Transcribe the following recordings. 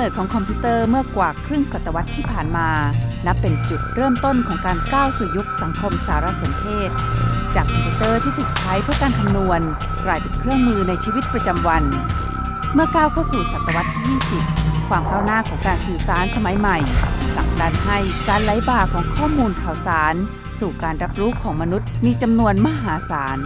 เนิดของคอมพิวเตอร์เมื่อกว่าครึ่งศตวรรษที่ผ่านมา นับเป็นจุดเริ่มต้นของการก้าวสู่ยุคสังคมสารสนเทศ จากคอมพิวเตอร์ที่ถูกใช้เพื่อการคำนวณกลายเป็นเครื่องมือในชีวิตประจำวัน เมื่อก้าวเข้าสู่ศตวรรษที่ 20 ความก้าวหน้าของการสื่อสารสมัยใหม่ผลักดันให้การไหลบ่าของข้อมูลข่าวสาร สู่การรับรู้ของมนุษย์มีจำนวนมหาศาล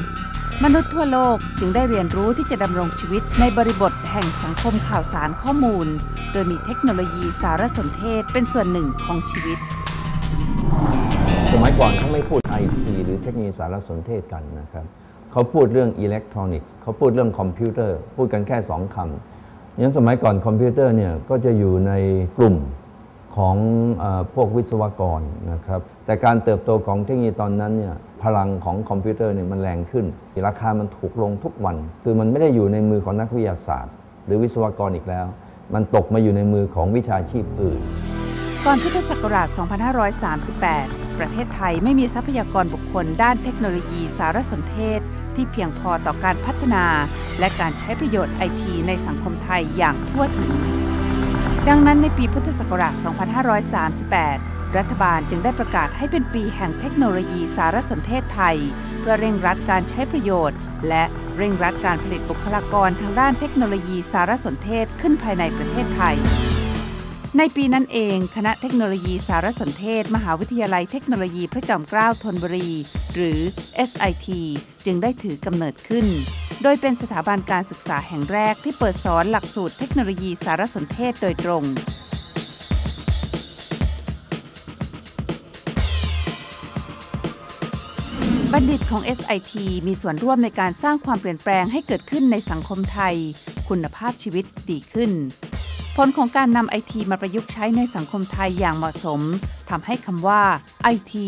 มนุษย์ทั่วโลกจึงได้เรียนรู้ที่จะดำรงชีวิตในบริบทแห่งสังคมข่าวสารข้อมูล โดยมีเทคโนโลยีสารสนเทศเป็นส่วนหนึ่งของชีวิต สมัยก่อนเขาไม่พูดไอทีหรือเทคโนโลยีสารสนเทศกันนะครับเขาพูดเรื่องอิเล็กทรอนิกส์เขาพูดเรื่องคอมพิวเตอร์ พูดกันแค่สองคำอย่างสมัยก่อนคอมพิวเตอร์เนี่ยก็จะอยู่ในกลุ่มของอพวกวิศวกรนะครับแต่การเติบโตของเทคโนโลยีตอนนั้นเนี่ย พลังของคอมพิวเตอร์เนี่ยมันแรงขึ้น ราคามันถูกลงทุกวัน คือมันไม่ได้อยู่ในมือของนักวิทยาศาสตร์ หรือวิศวกรอีกแล้ว มันตกมาอยู่ในมือของวิชาชีพอื่น ก่อนพุทธศักราช 2538 ประเทศไทยไม่มีทรัพยากรบุคคลด้านเทคโนโลยีสารสนเทศ ที่เพียงพอต่อการพัฒนา และการใช้ประโยชน์ไอทีในสังคมไทยอย่างทั่วถึง ดังนั้นในปีพุทธศักราช 2538 รัฐบาลจึงได้ประกาศให้เป็นปีแห่งเทคโนโลยีสารสนเทศไทย เพื่อเร่งรัดการใช้ประโยชน์ และเร่งรัดการผลิตบุคลากรทางด้านเทคโนโลยีสารสนเทศขึ้นภายในประเทศไทย ในปีนั้นเอง คณะเทคโนโลยีสารสนเทศ มหาวิทยาลัยเทคโนโลยีพระจอมเกล้าธนบุรี หรือ SIT จึงได้ถือกำเนิดขึ้นโดยเป็นสถาบันการศึกษาแห่งแรกที่เปิดสอนหลักสูตรเทคโนโลยีสารสนเทศโดยตรง บัณฑิตของ SIT มีส่วนร่วมในการสร้างความเปลี่ยนแปลงให้เกิดขึ้นในสังคมไทย คุณภาพชีวิตดีขึ้น ผลของการนำไอทีมาประยุกต์ใช้ในสังคมไทยอย่างเหมาะสมทำให้คำว่าไอที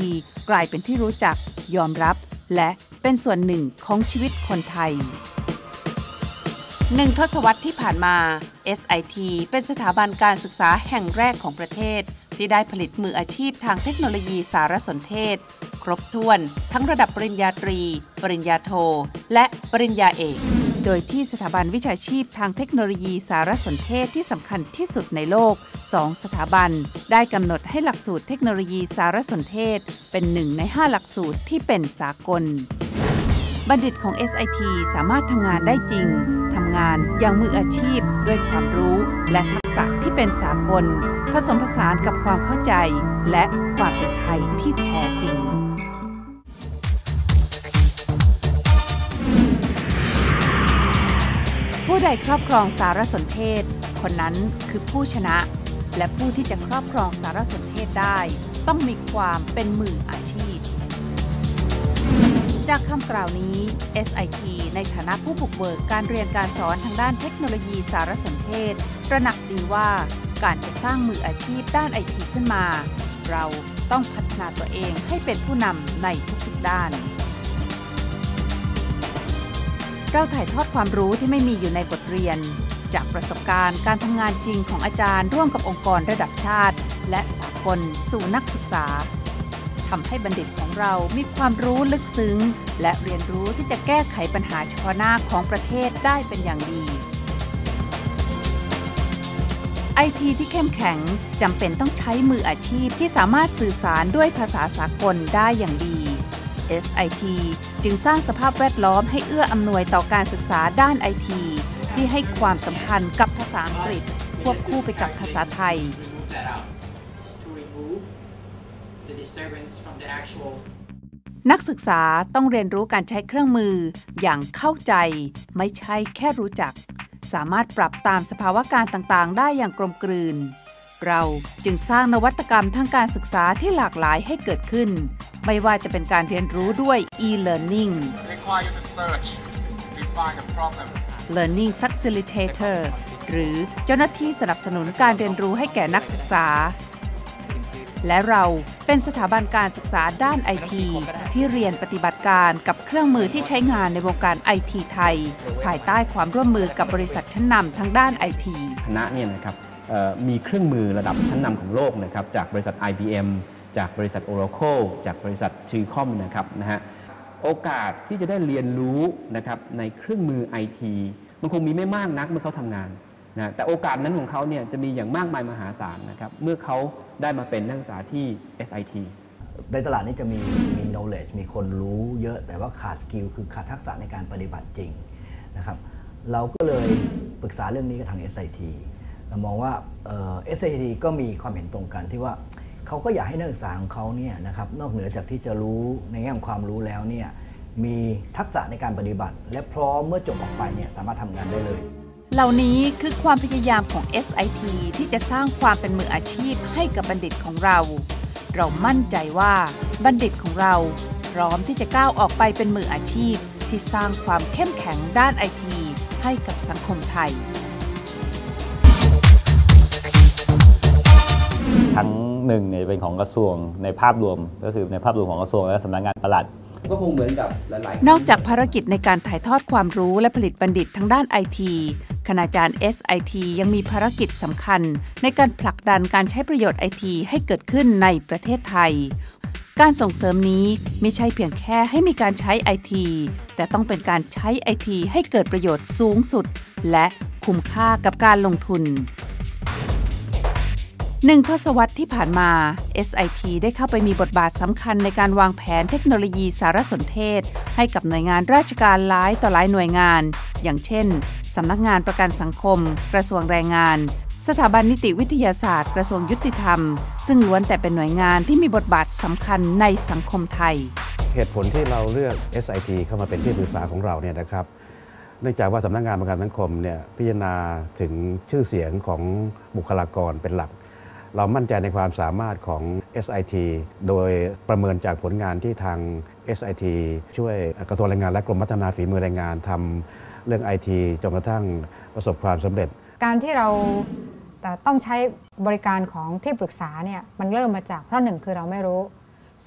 กลายเป็นที่รู้จัก ยอมรับ และเป็นส่วนหนึ่งของชีวิตคนไทย หนึ่งทศวรรษที่ผ่านมา SIT เป็นสถาบันการศึกษาแห่งแรกของประเทศ ที่ได้ผลิตมืออาชีพทางเทคโนโลยีสารสนเทศ ครบถ้วน ทั้งระดับปริญญาตรี ปริญญาโท และปริญญาเอก โดยที่สถาบันวิชาชีพทางเทคโนโลยีสารสนเทศที่สำคัญที่สุดในโลก 2 สถาบัน ได้กำหนดให้หลักสูตรเทคโนโลยีสารสนเทศ เป็นหนึ่งใน 5 หลักสูตรที่เป็นสากล บัณฑิตของ SIT สามารถทำงานได้จริง งานอย่างมืออาชีพด้วยความรู้และทักษะที่เป็นสากล ผสมผสานกับความเข้าใจ และความเป็นไทยที่แท้จริงผู้ใดครอบครองสารสนเทศ คนนั้นคือผู้ชนะ และผู้ที่จะครอบครองสารสนเทศได้ ต้องมีความเป็นมืออาชีพ จากคำกล่าวนี้ SIT ในฐานะผู้บุกเบิกการเรียนการสอนทางด้านเทคโนโลยีสารสนเทศ ตระหนักดีว่าการจะสร้างมืออาชีพด้านไอทีขึ้นมา เราต้องพัฒนาตัวเองให้เป็นผู้นำในทุกๆด้าน เราถ่ายทอดความรู้ที่ไม่มีอยู่ในบทเรียน จากประสบการณ์การทำงานจริงของอาจารย์ร่วมกับองค์กรระดับชาติ และสากลสู่นักศึกษา ทำให้บัณฑิตของเรามีความรู้ลึกซึ้ง และเรียนรู้ที่จะแก้ไขปัญหาเฉพาะหน้าของประเทศได้เป็นอย่างดีไอทีที่เข้มแข็งจำเป็นต้องใช้มืออาชีพที่สามารถสื่อสารด้วยภาษาสากลได้อย่างดี SIT จึงสร้างสภาพแวดล้อมให้เอื้ออำนวยต่อการศึกษาด้านไอทีที่ให้ความสำคัญกับภาษาอังกฤษ ควบคู่ไปกับภาษาไทย นักศึกษาต้องเรียนรู้การใช้เครื่องมืออย่างเข้าใจ ไม่ใช่แค่รู้จัก สามารถปรับตามสภาวะการต่างๆ ได้อย่างกลมกลืน เราจึงสร้างนวัตกรรมทางการศึกษาที่หลากหลายให้เกิดขึ้น ไม่ว่าจะเป็นการเรียนรู้ด้วย e-learning require you to search to find a problem learning facilitator หรือเจ้าหน้าที่สนับสนุนการเรียนรู้ให้แก่นักศึกษา และเราเป็นสถาบันการศึกษาด้านไอทีที่เรียนปฏิบัติการกับเครื่องมือที่ใช้งานในวงการไอทีไทย ภายใต้ความร่วมมือกับบริษัทชั้นนำทางด้านไอทีคณะเนี่ยนะครับเอ่อมีเครื่องมือระดับชั้นนำของโลกนะครับจากบริษัท IBM จากบริษัท Oracle จากบริษัท t ีคอมนะครับนะฮะโอกาสที่จะได้เรียนรู้นะครับในเครื่องมือ IT มันคงมีไม่มากนักเมื่อเขาทำงาน นะแต่โอกาสนั้นของเขาเนี่ยจะมีอย่างมากมายมหาศาลนะครับเมื่อเขาได้มาเป็นนักศึกษาที่ SIT ในตลาดนี้จะมีมี knowledge มีคนรู้เยอะแต่ว่าขาดสกิลคือขาดทักษะในการปฏิบัติจริงนะครับเราก็เลยปรึกษาเรื่องนี้กับทาง SIT เรามองว่าเอ่อ SIT ก็มีความเห็นตรงกันที่ว่าเขาก็อยากให้นักศึกษาของเขาเนี่ยนะครับนอกเหนือจากที่จะรู้ในแง่ของความรู้แล้วเนี่ยมีทักษะในการปฏิบัติ และพร้อมเมื่อจบออกไปเนี่ยสามารถทำงานได้เลย เหล่านี้คือความพยายามของ SIT ที่จะสร้างความเป็นมืออาชีพให้กับบัณฑิตของเรา เรามั่นใจว่าบัณฑิตของเรา พร้อมที่จะก้าวออกไปเป็นมืออาชีพ ที่สร้างความเข้มแข็งด้านไอทีให้กับสังคมไทย ทั้งหนึ่งเนี่ยเป็นของกระทรวงในภาพรวม ก็คือในภาพรวมของกระทรวงและสำนักงานปลัดก็คงเหมือนกับหลายนอกจากภารกิจในการถ่ายทอดความรู้และผลิตบัณฑิตทางด้านไอที คณาจารย์ SIT ยังมีภารกิจสำคัญ ในการผลักดันการใช้ประโยชน์ไอทีให้เกิดขึ้นในประเทศไทย การส่งเสริมนี้ไม่ใช่เพียงแค่ให้มีการใช้ไอทีแต่ต้องเป็นการใช้ไอทีให้เกิดประโยชน์สูงสุด และคุ้มค่ากับการลงทุนหนึ่งทศวรรษที่ผ่านมา SIT ได้เข้าไปมีบทบาทสำคัญในการวางแผนเทคโนโลยีสารสนเทศ ให้กับหน่วยงานราชการหลายต่อหลายหน่วยงาน อย่างเช่น สำนักงานประกันสังคม กระทรวงแรงงาน สถาบันนิติวิทยาศาสตร์ กระทรวงยุติธรรม ซึ่งล้วนแต่เป็นหน่วยงานที่มีบทบาทสำคัญในสังคมไทย เหตุผลที่เราเลือก SIT เข้ามาเป็นที่ปรึกษาของเราเนี่ยนะครับ เนื่องจากว่าสำนักงานประกันสังคมเนี่ยพิจารณาถึงชื่อเสียงของบุคลากรเป็นหลักเรามั่นใจในความสามารถของ SIT โดยประเมินจากผลงานที่ทาง SIT ช่วยกระทรวงแรงงานและกรมพัฒนาฝีมือแรงงานทำ เรื่อง IT จนกระทั่งประสบความสำเร็จ การที่เราแต่ต้องใช้บริการของที่ปรึกษาเนี่ยมันเริ่มมาจากเพราะหนึ่งคือเราไม่รู้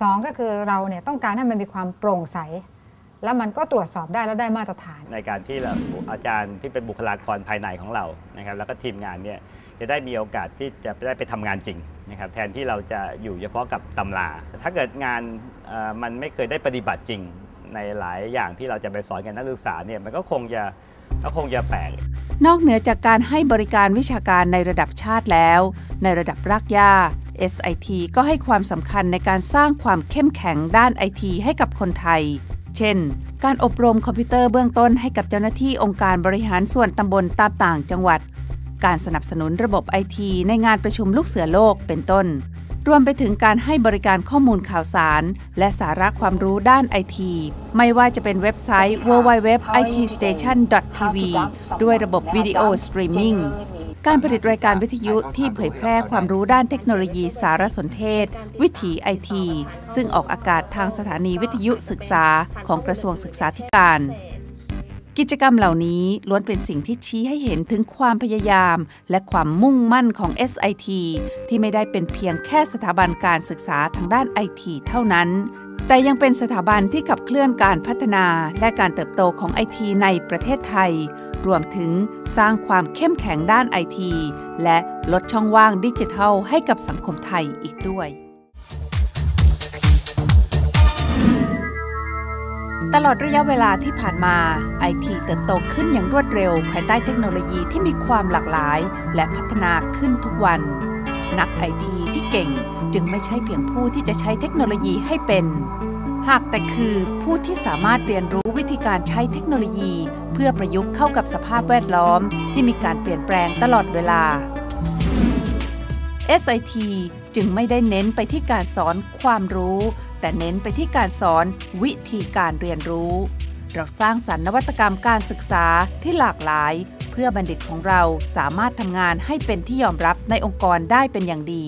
สองก็คือเราเนี่ยต้องการให้มันมีความโปร่งใส แล้วมันก็ตรวจสอบได้แล้วได้มาตรฐาน ในการที่เราอาจารย์ที่เป็นบุคลากรภายในของเรานะครับแล้วก็ทีมงานเนี่ยจะได้มีโอกาสที่จะได้ไปทำงานจริงนะครับแทนที่เราจะอยู่เฉพาะกับตำรา ถ้าเกิดงานเอ่อมันไม่เคยได้ปฏิบัติจริง ในหลายอย่างที่เราจะไปสอนกับนักศึกษาเนี่ยมันก็คงจะก็คงจะแปลกนอกเหนือจากการให้บริการวิชาการในระดับชาติแล้ว ในระดับรากหญ้า SIT ก็ให้ความสำคัญในการสร้างความเข้มแข็งด้านไอทีให้กับคนไทย เช่น การอบรมคอมพิวเตอร์เบื้องต้นให้กับเจ้าหน้าที่องค์การบริหารส่วนตำบลตามต่างจังหวัด การสนับสนุนระบบไอทีในงานประชุมลูกเสือโลกเป็นต้น รวมไปถึงการให้บริการข้อมูลข่าวสาร และสาระความรู้ด้านไอทีไม่ว่าจะเป็นเว็บไซต์ www.itstation.tv ด้วยระบบวิดีโอสตรีมมิ่งการผลิตรายการวิทยุที่เผยแพร่ความรู้ด้านเทคโนโลยีสารสนเทศ วิถีไอทีซึ่งออกอากาศทางสถานีวิทยุศึกษาของกระทรวงศึกษาธิการ กิจกรรมเหล่านี้ล้วนเป็นสิ่งที่ชี้ให้เห็นถึงความพยายาม และความมุ่งมั่นของ SIT ที่ไม่ได้เป็นเพียงแค่สถาบันการศึกษาทางด้านไอทีเท่านั้น แต่ยังเป็นสถาบันที่ขับเคลื่อนการพัฒนาและการเติบโตของไอทีในประเทศไทย รวมถึงสร้างความเข้มแข็งด้านไอทีและลดช่องว่างดิจิทัลให้กับสังคมไทยอีกด้วย ตลอดระยะเวลาที่ผ่านมาไอทีเติบโตขึ้นอย่างรวดเร็ว ภายใต้เทคโนโลยีที่มีความหลากหลาย และพัฒนาขึ้นทุกวัน นักไอทีที่เก่งจึงไม่ใช่เพียงผู้ที่จะใช้เทคโนโลยีให้เป็น หากแต่คือผู้ที่สามารถเรียนรู้วิธีการใช้เทคโนโลยี เพื่อประยุกต์เข้ากับสภาพแวดล้อม ที่มีการเปลี่ยนแปลงตลอดเวลา SIT จึงไม่ได้เน้นไปที่การสอนความรู้ แต่เน้นไปที่การสอนวิธีการเรียนรู้ เราสร้างสรรค์นวัตกรรมการศึกษาที่หลากหลาย เพื่อบัณฑิตของเราสามารถทำงานให้เป็นที่ยอมรับในองค์กรได้เป็นอย่างดี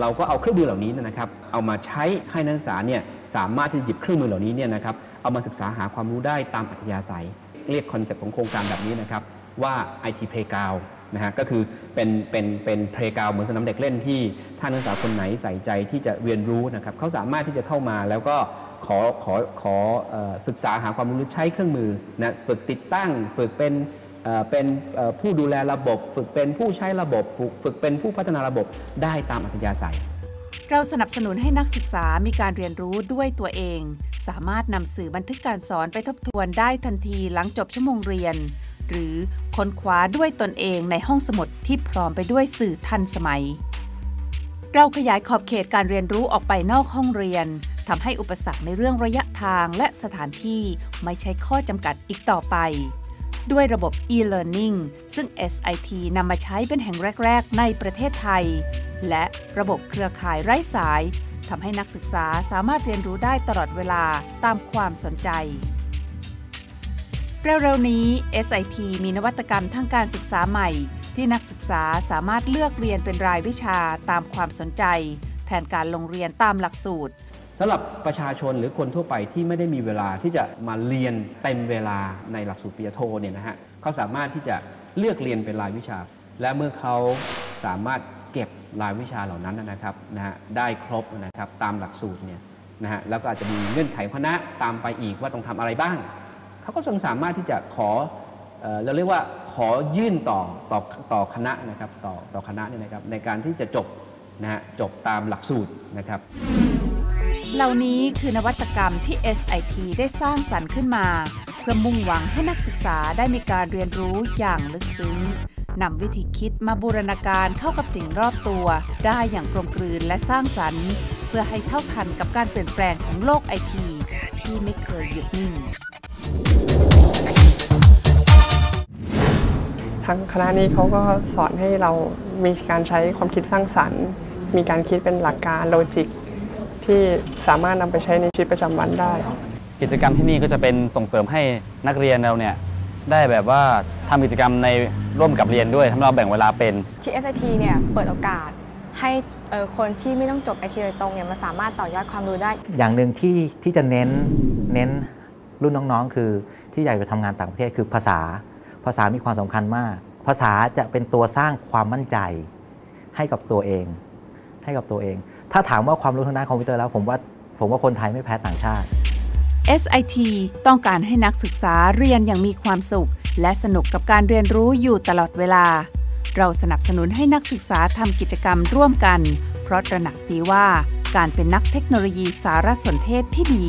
เราก็เอาเครื่องมือเหล่านี้นะครับ เอามาใช้ให้นักศึกษาเนี่ยสามารถที่จะหยิบเครื่องมือเหล่านี้เนี่ยนะครับเอามาศึกษาหาความรู้ได้ตามอัธยาศัย เรียกคอนเซปต์ของโครงการแบบนี้นะครับว่า IT Playground นะฮะก็คือเป็นเป็นเป็น playground เหมือนสนามเด็กเล่นที่ถ้านนักศึกษาคนไหนใส่ใจที่จะเรียนรู้นะครับเขาสามารถที่จะเข้ามาแล้วก็ขอขอขอเอ่อศึกษาหาความรู้ใช้เครื่องมือนะฝึกติดตั้ง ฝึกเป็นเป็นผู้ดูแลระบบ ฝึกเป็นผู้ใช้ระบบฝึกฝึกเป็นผู้พัฒนาระบบได้ตามอัธยาศัย เราสนับสนุนให้นักศึกษามีการเรียนรู้ด้วยตัวเอง สามารถนำสื่อบันทึกการสอนไปทบทวนได้ทันทีหลังจบชั่วโมงเรียน หรือค้นคว้าด้วยตนเองในห้องสมุดที่พร้อมไปด้วยสื่อทันสมัย เราขยายขอบเขตการเรียนรู้ออกไปนอกห้องเรียนทำให้อุปสรรคในเรื่องระยะทางและสถานที่ไม่ใช่ข้อจำกัดอีกต่อไป ด้วยระบบ e-learning ซึ่ง SIT นำมาใช้เป็นแห่งแรก ๆ ในประเทศไทย และระบบเครือข่ายไร้สายทำให้นักศึกษาสามารถเรียนรู้ได้ตลอดเวลาตามความสนใจ เร็วๆนี้ SIT มีนวัตกรรมทางการศึกษาใหม่ ที่นักศึกษาสามารถเลือกเรียนเป็นรายวิชาตามความสนใจ แทนการลงเรียนตามหลักสูตรสำหรับประชาชนหรือคนทั่วไปที่ไม่ได้มีเวลาที่จะมาเรียนเต็มเวลาในหลักสูตรปริญญาโทเนี่ยนะฮะเขาสามารถที่จะเลือกเรียนเป็นรายวิชา และเมื่อเขาสามารถเก็บรายวิชาเหล่านั้นนะครับนะฮะได้ครบนะครับตามหลักสูตรเนี่ยนะฮะแล้วก็อาจจะมีเงื่อนไขคณะตามไปอีกว่าต้องทำอะไรบ้าง เขาก็ทรงสามารถที่จะขอเราเรียกว่าขอยื่นต่อต่อต่อคณะนะครับต่อต่อคณะเนี่ยนะครับในการที่จะจบนะฮะจบตามหลักสูตรนะครับ เหล่านี้คือนวัตกรรมที่ SIT ได้สร้างสรรค์ขึ้นมา เพื่อมุ่งหวังให้นักศึกษาได้มีการเรียนรู้อย่างลึกซึ้งนำวิธีคิดมาบูรณาการเข้ากับสิ่งรอบตัว ได้อย่างกลมกลืนและสร้างสรรค์ เพื่อให้เท่าทันกับการเปลี่ยนแปลงของโลกไอทีที่ไม่เคยหยุดนิ่ง ทางคณะนี้เขาก็สอนให้เรามีการใช้ความคิดสร้างสรรค์ มีการคิดเป็นหลักการโลจิก ที่สามารถนำไปใช้ในชีวิตประจำวันได้ กิจกรรมที่นี่ก็จะเป็นส่งเสริมให้นักเรียนเราเนี่ยได้แบบว่าทำกิจกรรมในร่วมกับเรียนด้วยทำให้เราแบ่งเวลาเป็นที่ SIT เนี่ยเปิดโอกาสให้เอ่อคนที่ไม่ต้องจบไอทีโดยตรงเนี่ยมาสามารถต่อยอดความรู้ได้ อย่างหนึ่งที่ที่จะเน้นเน้น รุ่นน้องๆ คือที่อยากไปทำงานต่างประเทศคือภาษา ภาษามีความสำคัญมาก ภาษาจะเป็นตัวสร้างความมั่นใจให้กับตัวเอง ให้กับตัวเอง ถ้าถามว่าความรู้ทางด้านคอมพิวเตอร์แล้วผมว่าผมว่าคนไทยไม่แพ้ต่างชาติ SIT ต้องการให้นักศึกษาเรียนอย่างมีความสุข และสนุกกับการเรียนรู้อยู่ตลอดเวลา เราสนับสนุนให้นักศึกษาทำกิจกรรมร่วมกัน เพราะตระหนักดีว่าการเป็นนักเทคโนโลยีสารสนเทศที่ดี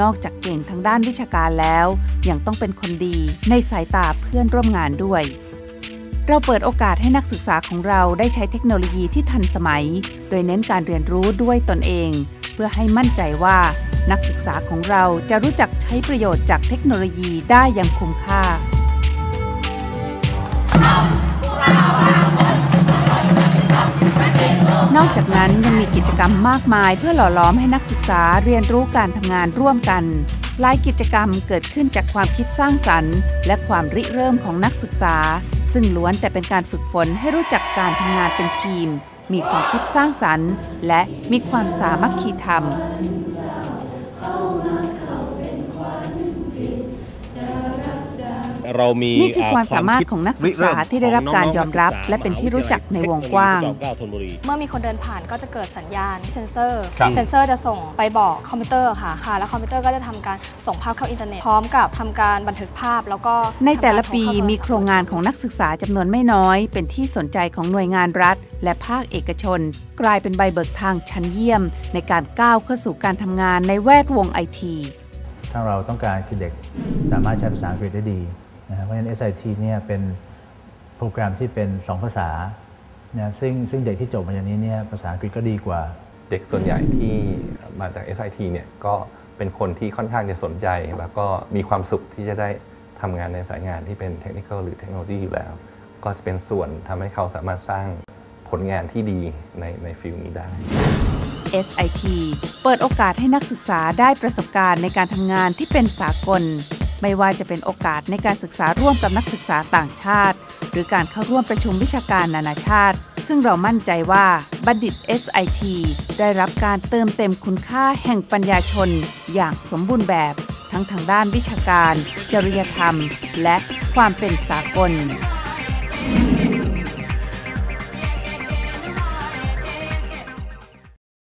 นอกจากเก่งทางด้านวิชาการแล้ว ยังต้องเป็นคนดีในสายตาเพื่อนร่วมงานด้วย เราเปิดโอกาสให้นักศึกษาของเราได้ใช้เทคโนโลยีที่ทันสมัย โดยเน้นการเรียนรู้ด้วยตนเอง เพื่อให้มั่นใจว่านักศึกษาของเราจะรู้จักใช้ประโยชน์จากเทคโนโลยีได้อย่างคุ้มค่า อกจากนั้นยังมีกิจกรรมมากมายเพื่อหล่อล้อมให้นักศึกษาเรียนรู้การทำงานร่วมกัน หลายกิจกรรมเกิดขึ้นจากความคิดสร้างสรรค์ และความริเริ่มของนักศึกษา ซึ่งล้วนแต่เป็นการฝึกฝนให้รู้จักการทำงานเป็นทีม มีความคิดสร้างสรรค์ และมีความสามัคคีธรรม เรามีนี่คือความสามารถของนักศึกษาที่ได้รับการยอมรับ และเป็นที่รู้จักในวงกว้าง เมื่อมีคนเดินผ่านก็จะเกิดสัญญาณเซ็นเซอร์ครับเซ็นเซอร์จะส่งไปบอกคอมพิวเตอร์ค่ะค่ะ แล้วคอมพิวเตอร์ก็จะทำการส่งภาพเข้าอินเทอร์เน็ตพร้อมกับทำการบันทึกภาพแล้วก็ในแต่ละทำการปีโทรเข้าโทรศัพท์มีโครงงานของนักศึกษาจำนวนไม่น้อย เป็นที่สนใจของหน่วยงานรัฐ และภาคเอกชน กลายเป็นใบเบิกทางชั้นเยี่ยม ในการก้าวเข้าสู่การทำงานในแวดวงไอทีถ้าเราต้องการคือเด็กสามารถใช้ภาษาอังกฤษได้ดี นะครับเพราะฉะนั้น SIT เนี่ยเป็นโปรแกรมที่เป็น 2 ภาษานะซึ่งซึ่งเด็กที่จบมาอย่างนี้เนี่ยภาษาอังกฤษก็ดีกว่า เด็กส่วนใหญ่ที่มาจาก SIT เนี่ยก็เป็นคนที่ค่อนข้างจะสนใจ แล้วก็มีความสุขที่จะได้ทำงานในสายงานที่เป็นเทคนิคหรือเทคโนโลยีอยู่แล้ว ก็จะเป็นส่วนทำให้เขาสามารถสร้างผลงานที่ดีในในฟิลนี้ได้ SIT เปิดโอกาสให้นักศึกษาได้ประสบการณ์ในการทำงานที่เป็นสากล ไม่ว่าจะเป็นโอกาสในการศึกษาร่วมกับนักศึกษาต่างชาติ หรือการเข้าร่วมประชุมวิชาการนานาชาติ ซึ่งเรามั่นใจว่าบัณฑิต SIT ได้รับการเติมเต็มคุณค่าแห่งปัญญาชน อย่างสมบูรณ์แบบ ทั้งทางด้านวิชาการ จริยธรรม และความเป็นสากล